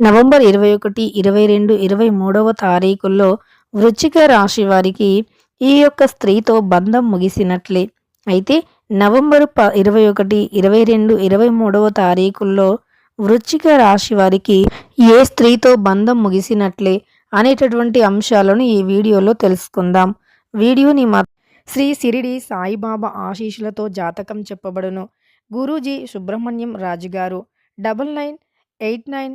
November ఇరవై ఒకటి ఇరవై రెండు ఇరవై మూడవ తారీఖుల్లో వృచ్చిక రాశి వారికి ఈ యొక్క స్త్రీతో బంధం ముగిసినట్లే. అయితే నవంబర్ ప ఇరవై ఒకటి ఇరవై రెండు ఇరవై మూడవ తారీఖుల్లో వృచ్చిక రాశి వారికి ఏ స్త్రీతో బంధం ముగిసినట్లే అనేటటువంటి అంశాలను ఈ వీడియోలో తెలుసుకుందాం. వీడియోని మా శ్రీ సిరిడి సాయిబాబా ఆశీషులతో జాతకం చెప్పబడును. గురూజీ సుబ్రహ్మణ్యం రాజు గారు double nine eight nine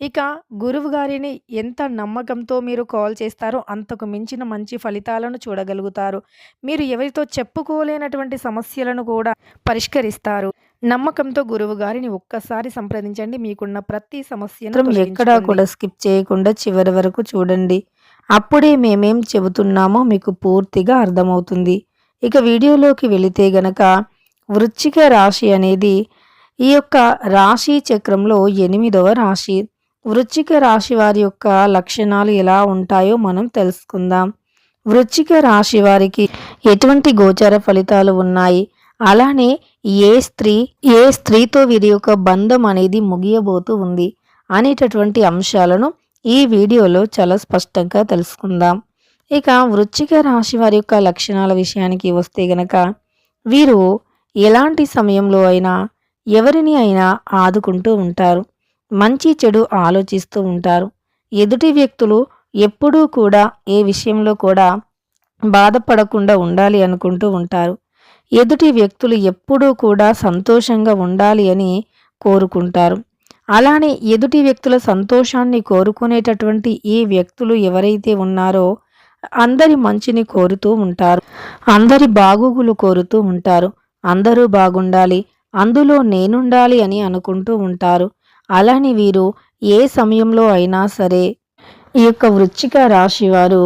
ఇక గురువు గారిని ఎంత నమ్మకంతో మీరు కాల్ చేస్తారో అంతకు మించిన మంచి ఫలితాలను చూడగలుగుతారు. మీరు ఎవరితో చెప్పుకోలేనటువంటి సమస్యలను కూడా పరిష్కరిస్తారు. నమ్మకంతో గురువు గారిని ఒక్కసారి సంప్రదించండి. మీకున్న ప్రతి సమస్యను ఎక్కడా కూడా స్కిప్ చేయకుండా చివరి వరకు చూడండి. అప్పుడే మేమేం చెబుతున్నామో మీకు పూర్తిగా అర్థమవుతుంది. ఇక వీడియోలోకి వెళితే గనక వృచ్చిక రాశి అనేది ఈ యొక్క రాశి చక్రంలో ఎనిమిదవ రాశి. వృచ్చిక రాశి వారి యొక్క లక్షణాలు ఎలా ఉంటాయో మనం తెలుసుకుందాం. వృచ్చిక రాశి వారికి ఎటువంటి గోచర ఫలితాలు ఉన్నాయి? అలానే ఏ స్త్రీ ఏ స్త్రీతో వీరి యొక్క బంధం అనేది ముగియబోతూ ఉంది అనేటటువంటి అంశాలను ఈ వీడియోలో చాలా స్పష్టంగా తెలుసుకుందాం. ఇక వృచ్చిక రాశి వారి యొక్క లక్షణాల విషయానికి వస్తే గనక వీరు ఎలాంటి సమయంలో అయినా ఎవరిని అయినా ఆదుకుంటూ ఉంటారు. మంచి చెడు ఆలోచిస్తూ ఉంటారు. ఎదుటి వ్యక్తులు ఎప్పుడూ కూడా ఏ విషయంలో కూడా బాధపడకుండా ఉండాలి అనుకుంటూ ఉంటారు. ఎదుటి వ్యక్తులు ఎప్పుడూ కూడా సంతోషంగా ఉండాలి అని కోరుకుంటారు. అలానే ఎదుటి వ్యక్తుల సంతోషాన్ని కోరుకునేటటువంటి ఈ వ్యక్తులు ఎవరైతే ఉన్నారో అందరి మంచిని కోరుతూ ఉంటారు. అందరి బాగోగులు కోరుతూ ఉంటారు. అందరూ బాగుండాలి. అందులో నేనుండాలి అని అనుకుంటూ ఉంటారు. అలాని వీరు ఏ సమయంలో అయినా సరే ఈ యొక్క వృచ్చిక రాశి వారు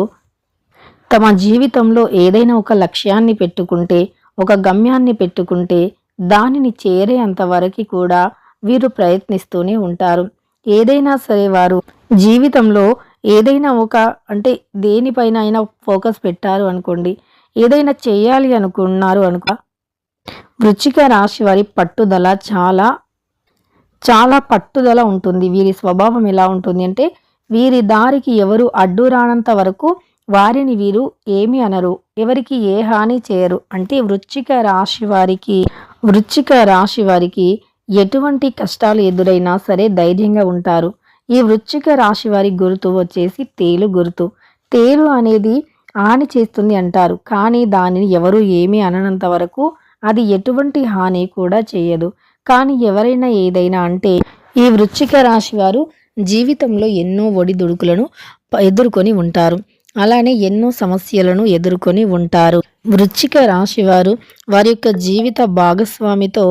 తమ జీవితంలో ఏదైనా ఒక లక్ష్యాన్ని పెట్టుకుంటే ఒక గమ్యాన్ని పెట్టుకుంటే దానిని చేరేంత వరకు కూడా వీరు ప్రయత్నిస్తూనే ఉంటారు. ఏదైనా సరే వారు జీవితంలో ఏదైనా ఒక అంటే దేనిపైన అయినా ఫోకస్ పెట్టారు అనుకోండి ఏదైనా చేయాలి అనుకున్నారు అనుకో వృచ్చిక రాశి వారి పట్టుదల చాలా చాలా పట్టుదల ఉంటుంది. వీరి స్వభావం ఎలా ఉంటుంది అంటే వీరి దారికి ఎవరు అడ్డు రానంత వరకు వారిని వీరు ఏమి అనరు. ఎవరికి ఏ హాని చేయరు. అంటే వృచ్చిక రాశి వారికి వృచ్చిక రాశి వారికి ఎటువంటి కష్టాలు ఎదురైనా సరే ధైర్యంగా ఉంటారు. ఈ వృచ్చిక రాశి వారి గుర్తు వచ్చేసి తేలు గుర్తు. తేలు అనేది హాని చేస్తుంది అంటారు. కానీ దానిని ఎవరు ఏమీ అననంత వరకు అది ఎటువంటి హాని కూడా చేయదు. కానీ ఎవరైనా ఏదైనా అంటే ఈ వృచ్చిక రాశి వారు జీవితంలో ఎన్నో ఒడిదుడుకులను ఎదుర్కొని ఉంటారు. అలానే ఎన్నో సమస్యలను ఎదుర్కొని ఉంటారు. వృచ్చిక రాశి వారు వారి యొక్క జీవిత భాగస్వామితో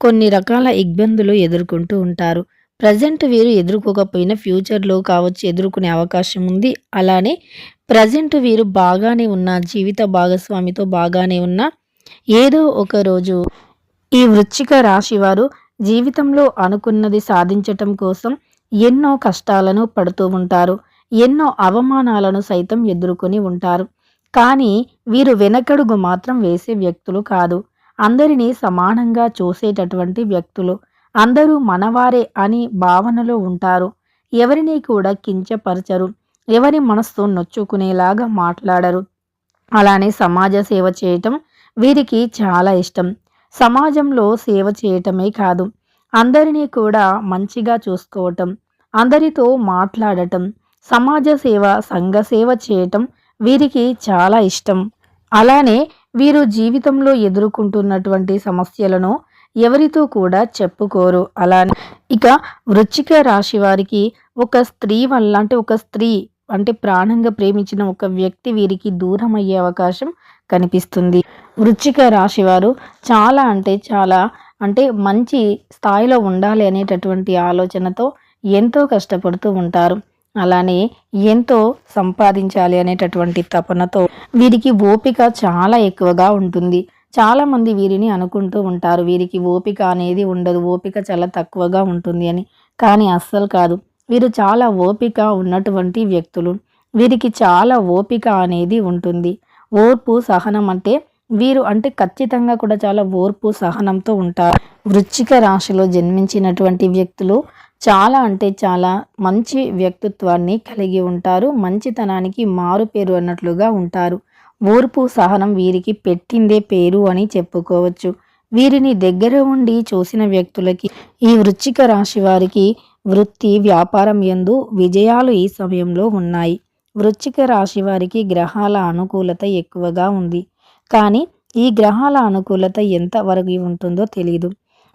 కొన్ని రకాల ఇబ్బందులు ఎదుర్కొంటూ ఉంటారు. ప్రజెంట్ వీరు ఎదుర్కోకపోయినా ఫ్యూచర్లో కావచ్చు ఎదుర్కొనే అవకాశం ఉంది. అలానే ప్రజెంట్ వీరు బాగానే ఉన్న జీవిత భాగస్వామితో బాగానే ఉన్న ఏదో ఒక రోజు ఈ వృశ్చిక రాశి వారు జీవితంలో అనుకున్నది సాధించటం కోసం ఎన్నో కష్టాలను పడుతూ ఉంటారు. ఎన్నో అవమానాలను సైతం ఎదుర్కొని ఉంటారు. కానీ వీరు వెనకడుగు మాత్రం వేసే వ్యక్తులు కాదు. అందరినీ సమానంగా చూసేటటువంటి వ్యక్తులు. అందరూ మనవారే అని భావనలో ఉంటారు. ఎవరిని కూడా కించపరచరు. ఎవరి మనస్సు నొచ్చుకునేలాగా మాట్లాడరు. అలానే సమాజ సేవ చేయటం వీరికి చాలా ఇష్టం. సమాజంలో సేవ చేయటమే కాదు అందరినీ కూడా మంచిగా చూసుకోవటం అందరితో మాట్లాడటం సమాజ సేవ సంఘ సేవ చేయటం వీరికి చాలా ఇష్టం. అలానే వీరు జీవితంలో ఎదుర్కొంటున్నటువంటి సమస్యలను ఎవరితో కూడా చెప్పుకోరు. అలానే ఇక వృచ్చిక రాశి వారికి ఒక స్త్రీ వల్ల అంటే ఒక స్త్రీ అంటే ప్రాణంగా ప్రేమించిన ఒక వ్యక్తి వీరికి దూరం అయ్యే అవకాశం కనిపిస్తుంది. వృచ్చిక రాశి వారు చాలా అంటే చాలా అంటే మంచి స్థాయిలో ఉండాలి అనేటటువంటి ఆలోచనతో ఎంతో కష్టపడుతూ ఉంటారు. అలానే ఎంతో సంపాదించాలి అనేటటువంటి తపనతో వీరికి ఓపిక చాలా ఎక్కువగా ఉంటుంది. చాలామంది వీరిని అనుకుంటూ ఉంటారు వీరికి ఓపిక అనేది ఉండదు ఓపిక చాలా తక్కువగా ఉంటుంది అని. కానీ అస్సలు కాదు. వీరు చాలా ఓపిక ఉన్నటువంటి వ్యక్తులు. వీరికి చాలా ఓపిక అనేది ఉంటుంది. ఓర్పు సహనం అంటే వీరు అంటే ఖచ్చితంగా కూడా చాలా ఓర్పు సహనంతో ఉంటారు. వృచ్చిక రాశిలో జన్మించినటువంటి వ్యక్తులు చాలా అంటే చాలా మంచి వ్యక్తిత్వాన్ని కలిగి ఉంటారు. మంచితనానికి మారు పేరు అన్నట్లుగా ఉంటారు. ఓర్పు సహనం వీరికి పెట్టిందే పేరు అని చెప్పుకోవచ్చు. వీరిని దగ్గర ఉండి చూసిన వ్యక్తులకి ఈ వృచ్చిక రాశి వారికి వృత్తి వ్యాపారం ఎందు విజయాలు ఈ సమయంలో ఉన్నాయి. వృచ్చిక రాశి వారికి గ్రహాల అనుకూలత ఎక్కువగా ఉంది. కానీ ఈ గ్రహాల అనుకూలత ఎంత వరకు ఉంటుందో తెలియదు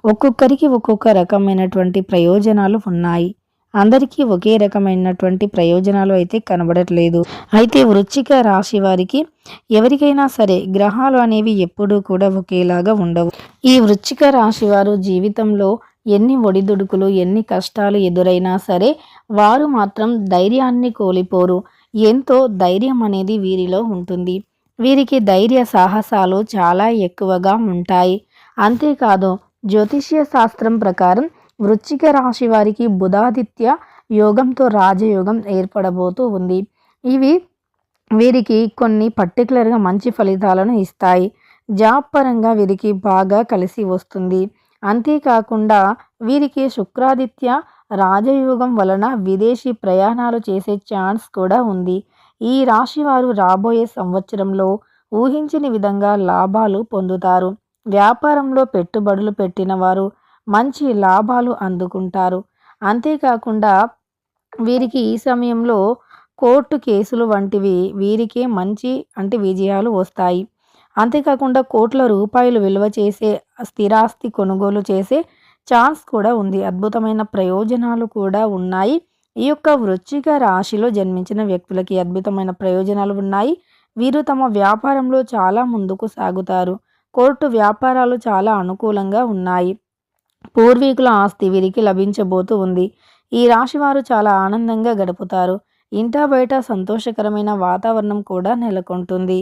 ఒక్కొక్కరికి ఒక్కొక్క రకమైనటువంటి ప్రయోజనాలు ఉన్నాయి. అందరికీ ఒకే రకమైనటువంటి ప్రయోజనాలు అయితే కనబడట్లేదు. అయితే వృచ్చిక రాశి వారికి ఎవరికైనా సరే గ్రహాలు అనేవి ఎప్పుడూ కూడా ఒకేలాగా ఉండవు. ఈ వృచ్చిక రాశి వారు జీవితంలో ఎన్ని ఒడిదుడుకులు ఎన్ని కష్టాలు ఎదురైనా సరే వారు మాత్రం ధైర్యాన్ని కోల్పోరు. ఎంతో ధైర్యం అనేది వీరిలో ఉంటుంది. వీరికి ధైర్య సాహసాలు చాలా ఎక్కువగా ఉంటాయి. అంతేకాదు జ్యోతిష్య శాస్త్రం ప్రకారం వృచ్చిక రాశి వారికి బుధాదిత్య యోగంతో రాజయోగం ఏర్పడబోతూ ఉంది. ఇవి వీరికి కొన్ని పర్టికులర్గా మంచి ఫలితాలను ఇస్తాయి. జాబ్ పరంగా వీరికి బాగా కలిసి వస్తుంది. అంతేకాకుండా వీరికి శుక్రాదిత్య రాజయోగం వలన విదేశీ ప్రయాణాలు చేసే ఛాన్స్ కూడా ఉంది. ఈ రాశి వారు రాబోయే సంవత్సరంలో ఊహించని విధంగా లాభాలు పొందుతారు. వ్యాపారంలో పెట్టుబడులు పెట్టిన వారు మంచి లాభాలు అందుకుంటారు. అంతేకాకుండా వీరికి ఈ సమయంలో కోర్టు కేసులు వంటివి వీరికే మంచి అంటే విజయాలు వస్తాయి. అంతేకాకుండా కోట్ల రూపాయలు విలువ చేసే స్థిరాస్తి కొనుగోలు చేసే ఛాన్స్ కూడా ఉంది. అద్భుతమైన ప్రయోజనాలు కూడా ఉన్నాయి. ఈ యొక్క వృశ్చిక రాశిలో జన్మించిన వ్యక్తులకి అద్భుతమైన ప్రయోజనాలు ఉన్నాయి. వీరు తమ వ్యాపారంలో చాలా ముందుకు సాగుతారు. కోర్టు వ్యాపారాలు చాలా అనుకూలంగా ఉన్నాయి. పూర్వీకుల ఆస్తి వీరికి లభించబోతూ ఉంది. ఈ రాశి వారు చాలా ఆనందంగా గడుపుతారు. ఇంటా బయట సంతోషకరమైన వాతావరణం కూడా నెలకొంటుంది.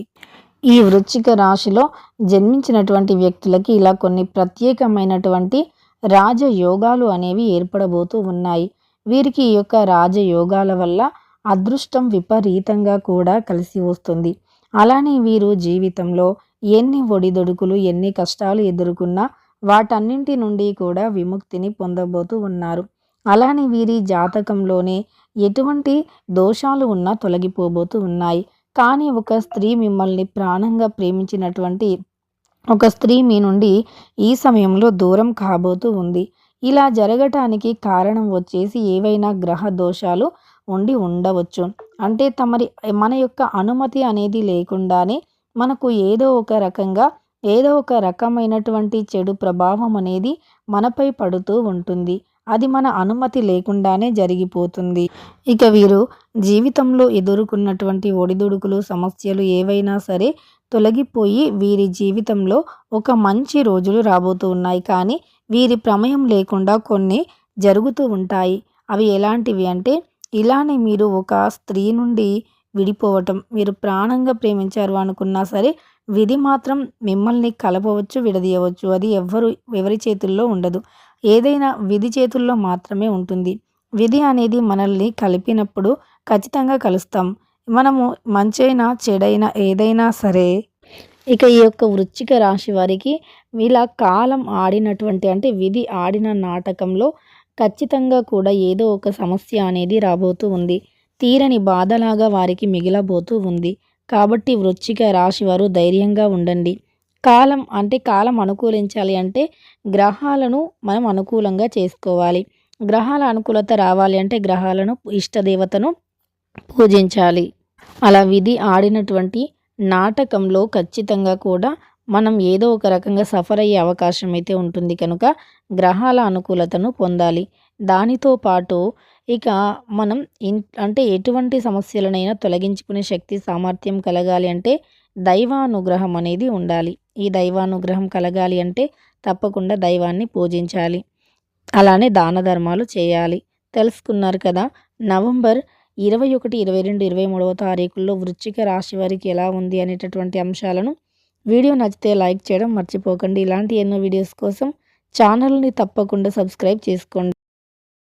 ఈ వృశ్చిక రాశిలో జన్మించినటువంటి వ్యక్తులకి ఇలా కొన్ని ప్రత్యేకమైనటువంటి రాజయోగాలు అనేవి ఏర్పడబోతూ ఉన్నాయి. వీరికి ఈ యొక్క రాజయోగాల వల్ల అదృష్టం విపరీతంగా కూడా కలిసి వస్తుంది. అలానే వీరు జీవితంలో ఎన్ని ఒడిదొడుకులు ఎన్ని కష్టాలు ఎదుర్కొన్నా వాటన్నింటి నుండి కూడా విముక్తిని పొందబోతూ ఉన్నారు. అలానే వీరి జాతకంలోనే ఎటువంటి దోషాలు ఉన్నా తొలగిపోబోతూ ఉన్నాయి. కానీ ఒక స్త్రీ మిమ్మల్ని ప్రాణంగా ప్రేమించినటువంటి ఒక స్త్రీ మీ నుండి ఈ సమయంలో దూరం కాబోతూ ఉంది. ఇలా జరగటానికి కారణం వచ్చేసి ఏవైనా గ్రహ దోషాలు ఉండి ఉండవచ్చు. అంటే తమరి మన యొక్క అనుమతి అనేది లేకుండానే మనకు ఏదో ఒక రకంగా ఏదో ఒక రకమైనటువంటి చెడు ప్రభావం అనేది మనపై పడుతూ ఉంటుంది. అది మన అనుమతి లేకుండానే జరిగిపోతుంది. ఇక వీరు జీవితంలో ఎదుర్కొన్నటువంటి ఒడిదుడుకులు సమస్యలు ఏవైనా సరే తొలగిపోయి వీరి జీవితంలో ఒక మంచి రోజులు రాబోతూ ఉన్నాయి. కానీ వీరి ప్రమేయం లేకుండా కొన్ని జరుగుతూ ఉంటాయి. అవి ఎలాంటివి అంటే ఇలానే మీరు ఒక స్త్రీ నుండి విడిపోవటం మీరు ప్రాణంగా ప్రేమించారు అనుకున్నా సరే విధి మాత్రం మిమ్మల్ని కలపవచ్చు విడదీయవచ్చు. అది ఎవ్వరు ఎవరి చేతుల్లో ఉండదు. ఏదైనా విధి చేతుల్లో మాత్రమే ఉంటుంది. విధి అనేది మనల్ని కలిపినప్పుడు ఖచ్చితంగా కలుస్తాం. మనము మంచైనా చెడైనా ఏదైనా సరే ఇక ఈ యొక్క వృచ్చిక రాశి వారికి ఇలా కాలం ఆడినటువంటి అంటే విధి ఆడిన నాటకంలో ఖచ్చితంగా కూడా ఏదో ఒక సమస్య అనేది రాబోతూ ఉంది. తీరని బాధలాగా వారికి మిగిలబోతూ ఉంది. కాబట్టి వృచ్చిక రాశి వారు ధైర్యంగా ఉండండి. కాలం అంటే కాలం అనుకూలించాలి అంటే గ్రహాలను మనం అనుకూలంగా చేసుకోవాలి. గ్రహాల అనుకూలత రావాలి అంటే గ్రహాలను ఇష్టదేవతను పూజించాలి. అలా విధి ఆడినటువంటి నాటకంలో ఖచ్చితంగా కూడా మనం ఏదో ఒక రకంగా సఫర్ అయ్యే అవకాశం అయితే ఉంటుంది. కనుక గ్రహాల అనుకూలతను పొందాలి. దానితో పాటు ఇక మనం ఇన్ అంటే ఎటువంటి సమస్యలనైనా తొలగించుకునే శక్తి సామర్థ్యం కలగాలి అంటే దైవానుగ్రహం అనేది ఉండాలి. ఈ దైవానుగ్రహం కలగాలి అంటే తప్పకుండా దైవాన్ని పూజించాలి. అలానే దాన ధర్మాలు చేయాలి. తెలుసుకున్నారు కదా నవంబర్ ఇరవై ఒకటి ఇరవై రెండు ఇరవై మూడవ తారీఖుల్లో వృశ్చిక రాశి వారికి ఎలా ఉంది అనేటటువంటి అంశాలను వీడియో నచ్చితే లైక్ చేయడం మర్చిపోకండి. ఇలాంటి ఎన్నో వీడియోస్ కోసం ఛానల్ని తప్పకుండా సబ్స్క్రైబ్ చేసుకోండి.